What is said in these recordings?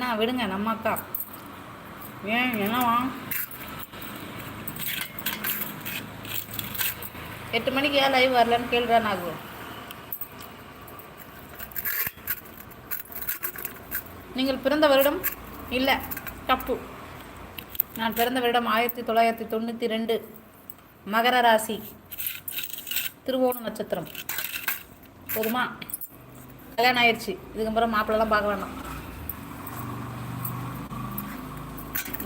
அண்ணா விடுங்க நம்ம அக்கா ஏன் என்னவா? எட்டு மணிக்கு ஏன் லைவ் வரலன்னு கேள்றா நாகு. நீங்கள் பிறந்த வருடம்? இல்லை தப்பு. நான் பிறந்த வருடம் ஆயிரத்தி தொள்ளாயிரத்தி தொண்ணூற்றி ரெண்டு. மகர ராசி. திருவோண நட்சத்திரம். போதுமா? கல்யாணம் ஆயிடுச்சு. இதுக்கப்புறம் மாப்பிள்ளலாம் பார்க்க வேண்டாம்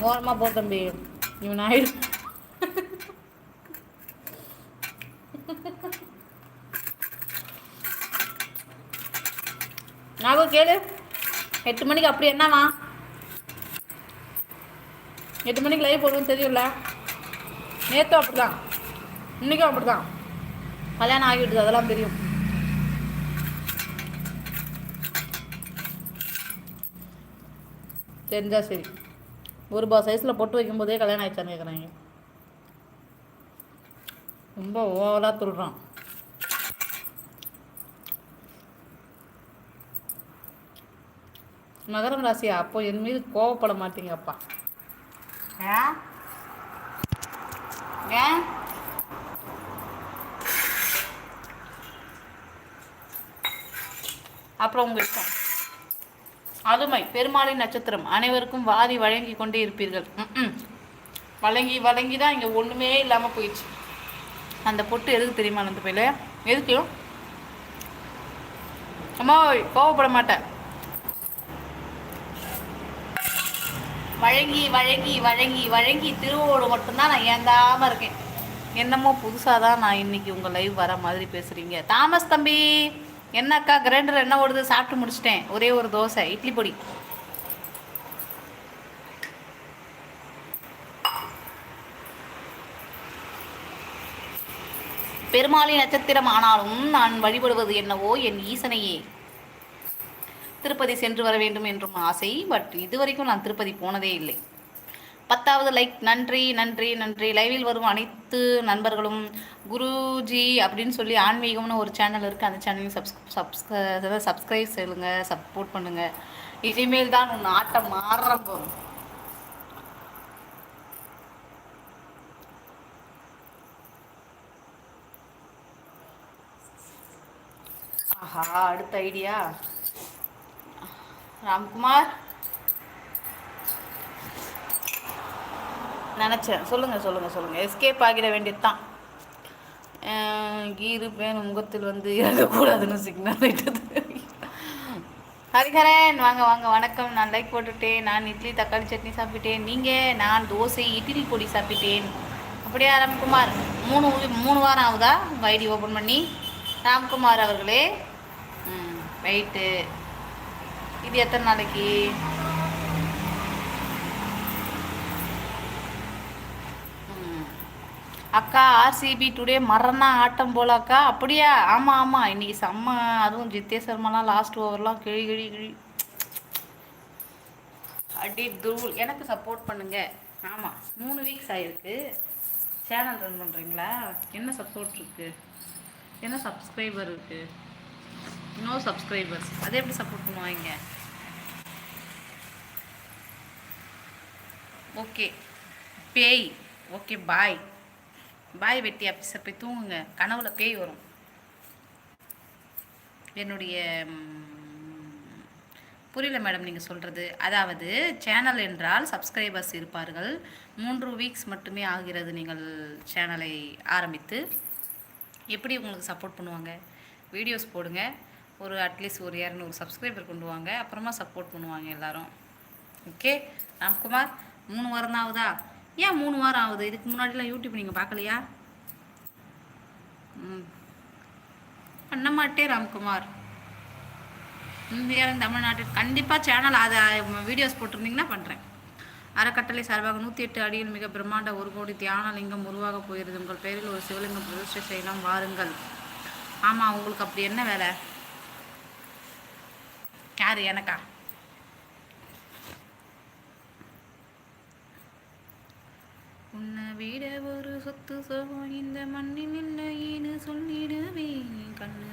ஓரமாக போ தம்பி இவன் ஆயிடு நாகூர் கேளு எட்டு மணிக்கு அப்படி என்னவா எட்டு மணிக்கு லைவ் போடுவோம் தெரியும்ல நேற்றும் அப்படிதான் இன்றைக்கும் அப்படிதான் கல்யாணம் ஆகிவிடுது அதெல்லாம் தெரியும் தெரிஞ்சா சரி ஒரு பா சைஸில் பொட்டு வைக்கும்போதே கல்யாணம் ஆயிடுச்சான்னு கேட்குறாங்க ரொம்ப ஓவலாக துடுறான் மகரம் ராசியா அப்போ என் மீது கோவப்பட மாட்டீங்கப்பா ஏன் ஏன் அப்புறம் உங்க இஷ்டம். அருமை. பெருமாளின் நட்சத்திரம். அனைவருக்கும் வாரி வழங்கி கொண்டே இருப்பீர்கள். வழங்கி வழங்கி தான் இங்கே ஒன்றுமே இல்லாமல் போயிடுச்சு. அந்த பொட்டு எதுக்கு தெரியுமா அந்த பையில எதுக்கு? அம்மா கோவப்பட மாட்டேன். வழங்கி வழங்கி வழங்கி வழங்கி திருவோடு மட்டும்தான் நான் ஏந்தாமல் இருக்கேன். என்னமோ புதுசாக தான் நான் இன்னைக்கு உங்கள் லைவ் வர மாதிரி பேசுகிறீங்க தாமஸ் தம்பி! என்னக்கா கிரைண்டர் என்ன ஓடுது? சாப்பிட்டு முடிச்சிட்டேன். ஒரே ஒரு தோசை இட்லி பொடி. பெருமாளி நட்சத்திரம் ஆனாலும் நான் வழிபடுவது என்னவோ என் ஈசனையே. திருப்பதி சென்று வர வேண்டும் என்றும் ஆசை பட் இதுவரைக்கும் நான் திருப்பதி போனதே இல்லை. பத்தாவது லைக். நன்றி நன்றி நன்றி. லைவில் வரும் அனைத்து நண்பர்களும் குருஜி அப்படின்னு சொல்லி ஆன்மீகம்னு ஒரு சேனல் இருக்குது அந்த சேனலையும் சப்ஸ் சப்ஸ்க சப்ஸ்கிரைப் செய்யுங்க சப்போர்ட் பண்ணுங்கள் இனிமேல் தான் உன் ஆட்டம் ஆரம்பம். ஆஹா அடுத்த ஐடியா ராம்குமார்? நினச்சேன். சொல்லுங்கள் சொல்லுங்கள் சொல்லுங்கள் எஸ்கேப் ஆகிட வேண்டியது தான் கீரு பேன் முகத்தில் வந்து இறங்கக்கூடாதுன்னு சிக்னல் இட்டது ஹரிஹரன் வாங்க வாங்க. வணக்கம். நான் லைக் போட்டுட்டேன். நான் இட்லி தக்காளி சட்னி சாப்பிட்டேன் நீங்கள் நான் தோசை இட்லி பொடி சாப்பிட்டேன். அப்படியே ராம்குமார் மூணு மூணு வாரம் ஆகுதா? உங்கள் ஐடி ஓப்பன் பண்ணி. ராம்குமார் அவர்களே. ம் ரைட்டு இது எத்தனை நாளைக்கு? அக்கா ஆர்சிபி டுடே மரண ஆட்டம் போல அக்கா அப்படியா? ஆமாம் ஆமாம் இன்னைக்கு செம்ம அதுவும் ஜித்தே சர்மாலாம் லாஸ்ட் ஓவர்லாம் கிழி கிழி கிழி. அடி தூள். எனக்கு சப்போர்ட் பண்ணுங்க. ஆமாம் மூணு வீக்ஸ் ஆயிருக்கு. சேனல் ரன் பண்ணுறீங்களா என்ன சப்போர்ட் இருக்கு? என்ன சப்ஸ்கிரைபர் இருக்கு? நோ சப்ஸ்கிரைபர்ஸ் அதை எப்படி சப்போர்ட் பண்ணுவாங்க? ஓகே பேய் ஓகே பாய் பாய் வெட்டி ஆஃபீஸர் போய் தூங்குங்க. கனவுல பேய் வரும். என்னுடைய புரியல மேடம் நீங்கள் சொல்கிறது அதாவது சேனல் என்றால் சப்ஸ்கிரைபர்ஸ் இருப்பார்கள். மூன்று வீக்ஸ் மட்டுமே ஆகிறது நீங்கள் சேனலை ஆரம்பித்து. எப்படி உங்களுக்கு சப்போர்ட் பண்ணுவாங்க? வீடியோஸ் போடுங்க. ஒரு அட்லீஸ்ட் ஒரு இரநூறு சப்ஸ்கிரைபர் கொண்டு வாங்க. அப்புறமா சப்போர்ட் பண்ணுவாங்க எல்லாரும். ஓகே ராம்குமார் மூணு வாரம் தான் ஆகுதா? ஏன் மூணு வாரம் ஆகுது? இதுக்கு முன்னாடிலாம் யூடியூப் நீங்கள் பார்க்கலையா? ம். பண்ண மாட்டே ராம்குமார். இந்தியாவின் தமிழ்நாட்டில் கண்டிப்பாக சேனல் அதை வீடியோஸ் போட்டிருந்தீங்கன்னா பண்ணுறேன் அறக்கட்டளை சார்பாக நூற்றி எட்டு அடியில் மிக பிரம்மாண்ட ஒரு கோடி தியானலிங்கம் உருவாக போகிறது. உங்கள் பேரில் ஒரு சிவலிங்கம் பிரதிஷ்டை செய்யலாம். வாருங்கள். ஆமாம் உங்களுக்கு அப்படி என்ன வேலை? யார் எனக்கா? விட ஒரு சொத்து சோகம் இந்த மண்ணில் இல்லைன்னு சொல்லிடுவேன் கண்ணு